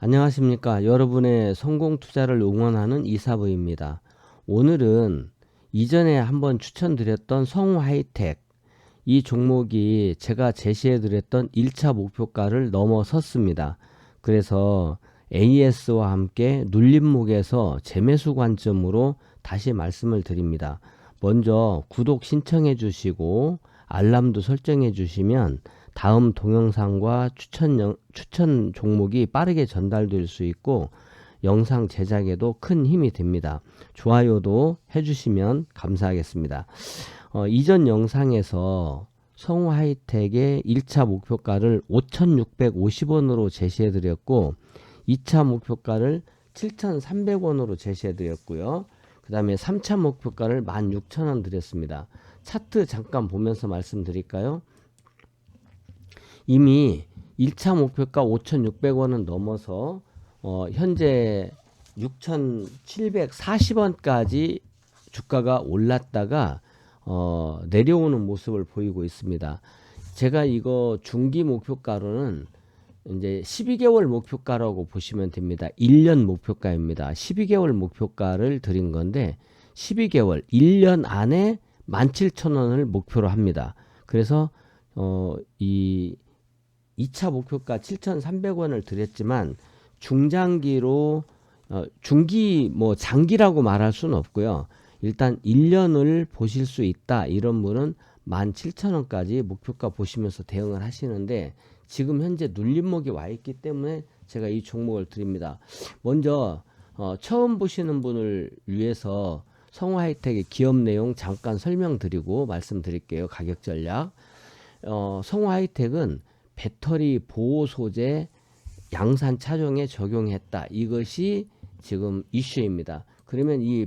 안녕하십니까. 여러분의 성공 투자를 응원하는 이사부입니다. 오늘은 이전에 한번 추천드렸던 성우 하이텍 이 종목이 제가 제시해드렸던 1차 목표가를 넘어섰습니다. 그래서 AS와 함께 눌림목에서 재매수 관점으로 다시 말씀을 드립니다. 먼저 구독 신청해 주시고 알람도 설정해 주시면 다음 동영상과 추천, 영, 추천 종목이 빠르게 전달될 수 있고 영상 제작에도 큰 힘이 됩니다. 좋아요도 해주시면 감사하겠습니다. 어, 이전 영상에서 성우 하이텍의 1차 목표가를 5,650원으로 제시해 드렸고 2차 목표가를 7,300원으로 제시해 드렸고요. 그 다음에 3차 목표가를 16,000원 드렸습니다. 차트 잠깐 보면서 말씀드릴까요? 이미 1차 목표가 5,600원은 넘어서 어, 현재 6,740원까지 주가가 올랐다가 어, 내려오는 모습을 보이고 있습니다. 제가 이거 중기 목표가로는 이제 12개월 목표가라고 보시면 됩니다. 1년 목표가입니다. 12개월 목표가를 드린 건데 12개월 1년 안에 17,000원을 목표로 합니다. 그래서 어, 이 2차 목표가 7,300원을 드렸지만 중장기로 어, 중기 뭐 장기라고 말할 수는 없고요. 일단 1년을 보실 수 있다 이런 분은 17,000원까지 목표가 보시면서 대응을 하시는데 지금 현재 눌림목이 와 있기 때문에 제가 이 종목을 드립니다. 먼저 어, 처음 보시는 분을 위해서 성우 하이텍의 기업 내용 잠깐 설명드리고 말씀드릴게요. 가격 전략. 어, 성우 하이텍은 배터리 보호 소재 양산 차종에 적용했다. 이것이 지금 이슈입니다. 그러면 이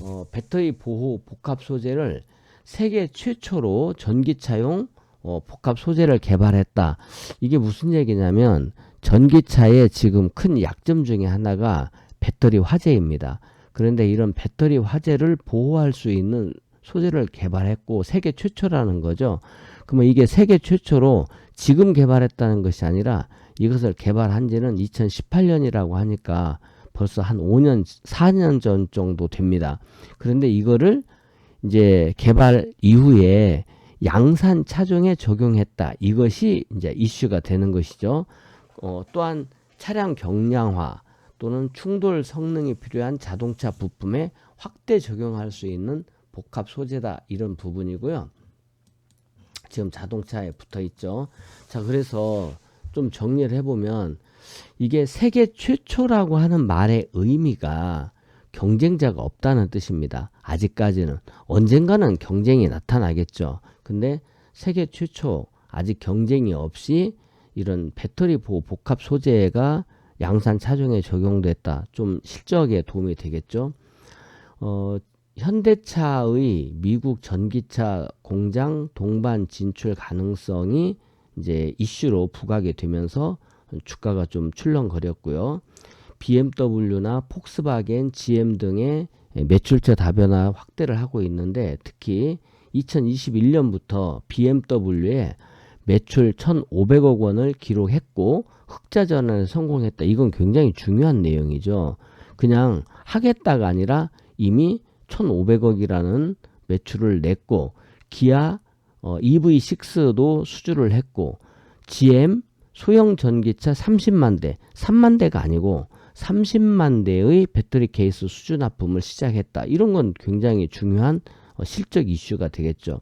어, 배터리 보호 복합 소재를 세계 최초로 전기차용 어, 복합 소재를 개발했다. 이게 무슨 얘기냐면 전기차의 지금 큰 약점 중에 하나가 배터리 화재입니다. 그런데 이런 배터리 화재를 보호할 수 있는 소재를 개발했고 세계 최초라는 거죠. 그러면 이게 세계 최초로 지금 개발했다는 것이 아니라 이것을 개발한 지는 2018년이라고 하니까 벌써 한 5년, 4년 전 정도 됩니다. 그런데 이거를 이제 개발 이후에 양산 차종에 적용했다. 이것이 이제 이슈가 되는 것이죠. 어, 또한 차량 경량화 또는 충돌 성능이 필요한 자동차 부품에 확대 적용할 수 있는 복합 소재다. 이런 부분이고요. 지금 자동차에 붙어 있죠. 자, 그래서 좀 정리를 해보면 이게 세계 최초라고 하는 말의 의미가 경쟁자가 없다는 뜻입니다. 아직까지는 언젠가는 경쟁이 나타나겠죠. 근데 세계 최초 아직 경쟁이 없이 이런 배터리 보호 복합 소재가 양산 차종에 적용됐다. 좀 실적에 도움이 되겠죠. 어, 현대차의 미국 전기차 공장 동반 진출 가능성이 이제 이슈로 부각이 되면서 주가가 좀 출렁거렸고요. BMW나 폭스바겐, GM 등의 매출처 다변화 확대를 하고 있는데 특히 2021년부터 BMW에 매출 1,500억 원을 기록했고 흑자 전환에 성공했다. 이건 굉장히 중요한 내용이죠. 그냥 하겠다가 아니라 이미 1,500억이라는 매출을 냈고 기아 어, EV6도 수주를 했고 GM 소형 전기차 30만 대, 3만 대가 아니고 30만 대의 배터리 케이스 수주 납품을 시작했다. 이런 건 굉장히 중요한 어, 실적 이슈가 되겠죠.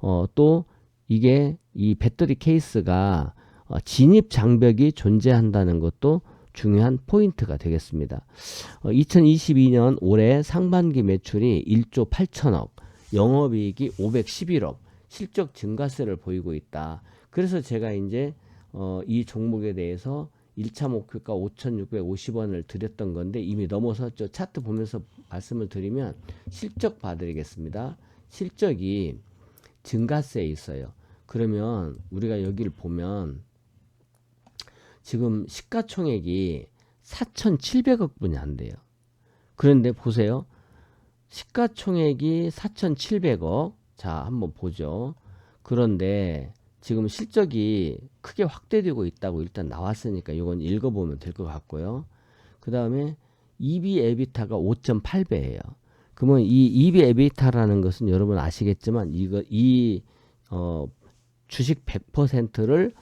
어, 또 이게 이 배터리 케이스가 어, 진입 장벽이 존재한다는 것도 중요한 포인트가 되겠습니다. 어, 2022년 올해 상반기 매출이 1조 8천억, 영업이익이 511억, 실적 증가세를 보이고 있다. 그래서 제가 이제 어, 이 종목에 대해서 1차 목표가 5,650원을 드렸던 건데 이미 넘어섰죠. 차트 보면서 말씀을 드리면 실적 봐드리겠습니다. 실적이 증가세에 있어요. 그러면 우리가 여기를 보면 지금 시가총액이 4,700억 분이 안 돼요. 그런데 보세요. 시가총액이 4,700억. 자, 한번 보죠. 그런데 지금 실적이 크게 확대되고 있다고 일단 나왔으니까 이건 읽어보면 될 것 같고요. 그 다음에 EB 에비타가 5.8배예요. 그러면 이 EB 에비타라는 것은 여러분 아시겠지만 이거 이 어, 주식 100%를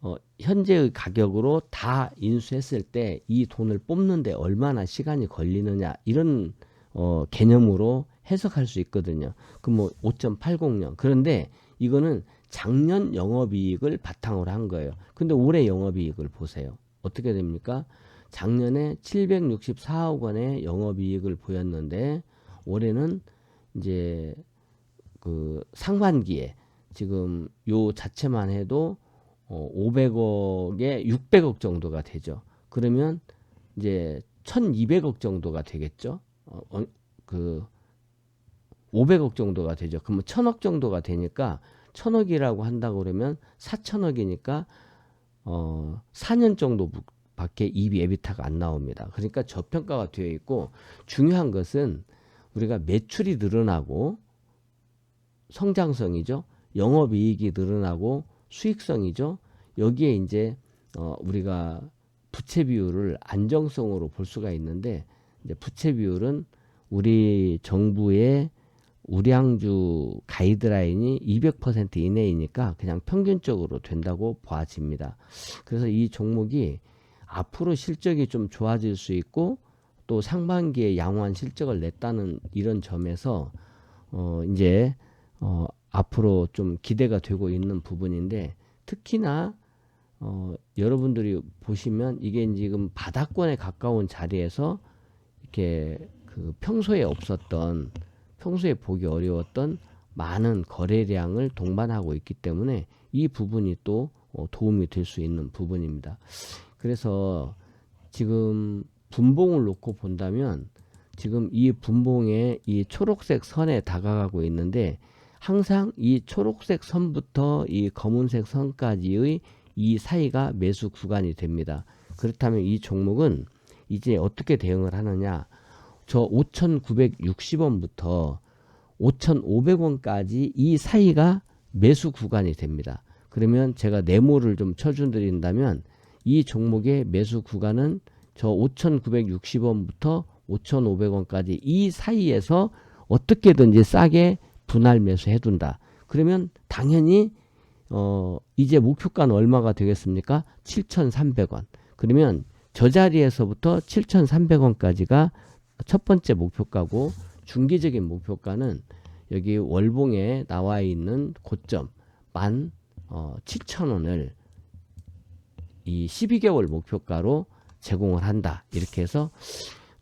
어, 현재의 가격으로 다 인수했을 때 이 돈을 뽑는데 얼마나 시간이 걸리느냐 이런 어, 개념으로 해석할 수 있거든요. 그뭐 5.80년. 그런데 이거는 작년 영업이익을 바탕으로 한 거예요. 근데 올해 영업이익을 보세요. 어떻게 됩니까? 작년에 764억 원의 영업이익을 보였는데 올해는 이제 그 상반기에 지금 요 자체만 해도 어 500억에 600억 정도가 되죠. 그러면 이제 1200억 정도가 되겠죠. 어, 어, 그 500억 정도가 되죠. 그러면 1000억 정도가 되니까 1000억이라고 한다고 그러면 4천억이니까 어 4년 정도 밖에 EB 에비타가 안 나옵니다. 그러니까 저평가가 되어 있고 중요한 것은 우리가 매출이 늘어나고 성장성이죠. 영업이익이 늘어나고 수익성이죠. 여기에 이제 어 우리가 부채 비율을 안정성으로 볼 수가 있는데 이제 부채 비율은 우리 정부의 우량주 가이드라인이 200% 이내이니까 그냥 평균적으로 된다고 보아집니다. 그래서 이 종목이 앞으로 실적이 좀 좋아질 수 있고 또 상반기에 양호한 실적을 냈다는 이런 점에서 어 이제 어 앞으로 좀 기대가 되고 있는 부분인데 특히나 어 여러분들이 보시면 이게 지금 바닥권에 가까운 자리에서 이렇게 그 평소에 없었던 평소에 보기 어려웠던 많은 거래량을 동반하고 있기 때문에 이 부분이 또 어, 도움이 될 수 있는 부분입니다. 그래서 지금 분봉을 놓고 본다면 지금 이 분봉에 이 초록색 선에 다가가고 있는데 항상 이 초록색 선부터 이 검은색 선까지의 이 사이가 매수 구간이 됩니다. 그렇다면 이 종목은 이제 어떻게 대응을 하느냐? 저 5,960원부터 5,500원까지 이 사이가 매수 구간이 됩니다. 그러면 제가 네모를 좀 쳐준 드린다면 이 종목의 매수 구간은 저 5,960원부터 5,500원까지 이 사이에서 어떻게든지 싸게 분할 매수해 둔다. 그러면 당연히 어 이제 목표가는 얼마가 되겠습니까? 7,300원. 그러면 저 자리에서부터 7,300원까지가 첫 번째 목표가고 중기적인 목표가는 여기 월봉에 나와 있는 고점 만 어, 7천원을 이 12개월 목표가로 제공을 한다. 이렇게 해서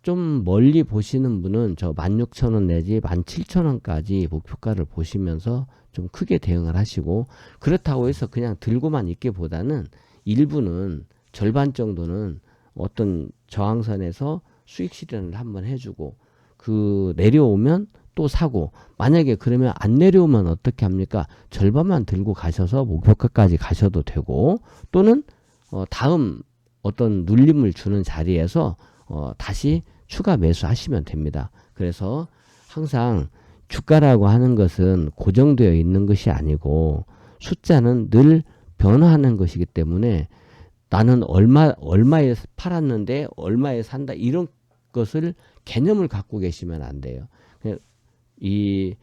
좀 멀리 보시는 분은 저 16,000원 내지 17,000원까지 목표가를 보시면서 좀 크게 대응을 하시고 그렇다고 해서 그냥 들고만 있기보다는 일부는 절반 정도는 어떤 저항선에서 수익 실현을 한번 해주고 그 내려오면 또 사고 만약에 그러면 안 내려오면 어떻게 합니까? 절반만 들고 가셔서 목표가까지 가셔도 되고 또는 어 다음 어떤 눌림을 주는 자리에서 어 다시 추가 매수하시면 됩니다. 그래서 항상 주가라고 하는 것은 고정되어 있는 것이 아니고 숫자는 늘 변화하는 것이기 때문에 나는 얼마 얼마에 팔았는데 얼마에 산다 이런 것을 개념을 갖고 계시면 안 돼요. 이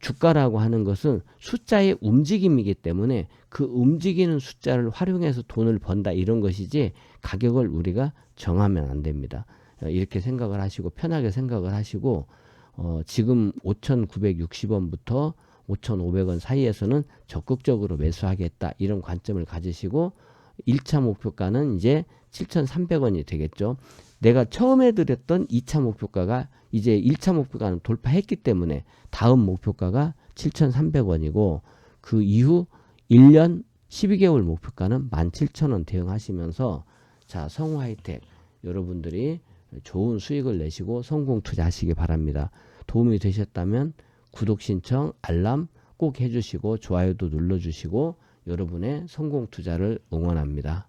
주가라고 하는 것은 숫자의 움직임이기 때문에 그 움직이는 숫자를 활용해서 돈을 번다 이런 것이지 가격을 우리가 정하면 안 됩니다. 이렇게 생각을 하시고 편하게 생각을 하시고 어, 지금 5,960원부터 5,500원 사이에서는 적극적으로 매수하겠다 이런 관점을 가지시고 1차 목표가는 이제 7,300원이 되겠죠. 내가 처음에 드렸던 2차 목표가가 이제 1차 목표가는 돌파했기 때문에 다음 목표가가 7,300원이고 그 이후 1년 12개월 목표가는 17,000원 대응하시면서 자, 성우 하이텍 여러분들이 좋은 수익을 내시고 성공 투자하시기 바랍니다. 도움이 되셨다면 구독 신청, 알람 꼭 해주시고 좋아요도 눌러주시고 여러분의 성공 투자를 응원합니다.